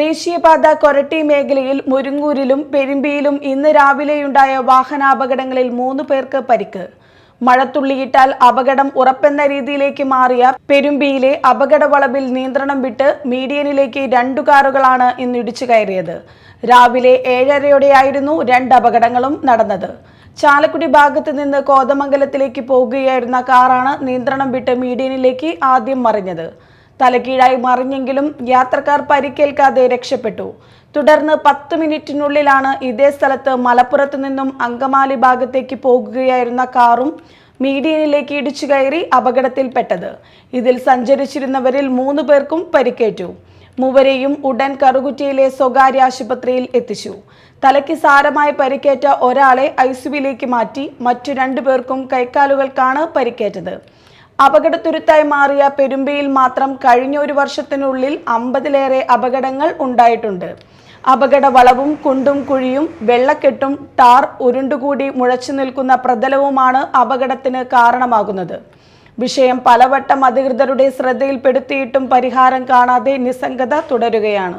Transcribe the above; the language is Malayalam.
ദേശീയപാത കൊരട്ടി മേഖലയിൽ മുരുങ്ങൂരിലും പെരുമ്പിയിലും ഇന്ന് രാവിലെയുണ്ടായ വാഹനാപകടങ്ങളിൽ മൂന്ന് പേർക്ക് പരിക്ക്. മഴത്തുള്ളിയിട്ടാൽ അപകടം ഉറപ്പെന്ന രീതിയിലേക്ക് മാറിയ പെരുമ്പിയിലെ അപകടവളവിൽ നിയന്ത്രണം വിട്ട് മീഡിയനിലേക്ക് രണ്ടു കാറുകളാണ് ഇന്ന് ഇടിച്ചു കയറിയത്. രാവിലെ ഏഴരയോടെയായിരുന്നു രണ്ട് അപകടങ്ങളും നടന്നത്. ചാലക്കുടി ഭാഗത്ത് നിന്ന് കോതമംഗലത്തിലേക്ക് പോകുകയായിരുന്ന കാറാണ് നിയന്ത്രണം വിട്ട് മീഡിയനിലേക്ക് ആദ്യം മറിഞ്ഞത്. തലകീഴായി മറിഞ്ഞെങ്കിലും യാത്രക്കാർ പരിക്കേൽക്കാതെ രക്ഷപ്പെട്ടു. തുടർന്ന് പത്ത് മിനിറ്റിനുള്ളിലാണ് ഇതേ സ്ഥലത്ത് മലപ്പുറത്തു നിന്നും അങ്കമാലി ഭാഗത്തേക്ക് പോകുകയായിരുന്ന കാറും മീഡിയനിലേക്ക് ഇടിച്ചു കയറി അപകടത്തിൽപ്പെട്ടത്. ഇതിൽ സഞ്ചരിച്ചിരുന്നവരിൽ മൂന്ന് പേർക്കും പരിക്കേറ്റു. മൂവരെയും ഉടൻ കറുകുറ്റിയിലെ സ്വകാര്യ ആശുപത്രിയിൽ എത്തിച്ചു. തലയ്ക്ക് സാരമായി പരിക്കേറ്റ ഒരാളെ ഐസിയുവിലേക്ക് മാറ്റി മറ്റു രണ്ടു പേർക്കും കൈക്കാലുകൾക്കാണ് പരിക്കേറ്റത്. അപകടത്തുരുത്തായി മാറിയ പെരുമ്പയിൽ മാത്രം കഴിഞ്ഞ ഒരു വർഷത്തിനുള്ളിൽ അമ്പതിലേറെ അപകടങ്ങൾ ഉണ്ടായിട്ടുണ്ട്. അപകട വളവും കുണ്ടും കുഴിയും വെള്ളക്കെട്ടും ടാർ ഉരുണ്ടുകൂടി മുഴച്ചു നിൽക്കുന്ന പ്രതലവുമാണ് അപകടത്തിന് കാരണമാകുന്നത്. വിഷയം പലവട്ടം അധികൃതരുടെ ശ്രദ്ധയിൽപ്പെടുത്തിയിട്ടും പരിഹാരം കാണാതെ നിസ്സംഗത തുടരുകയാണ്.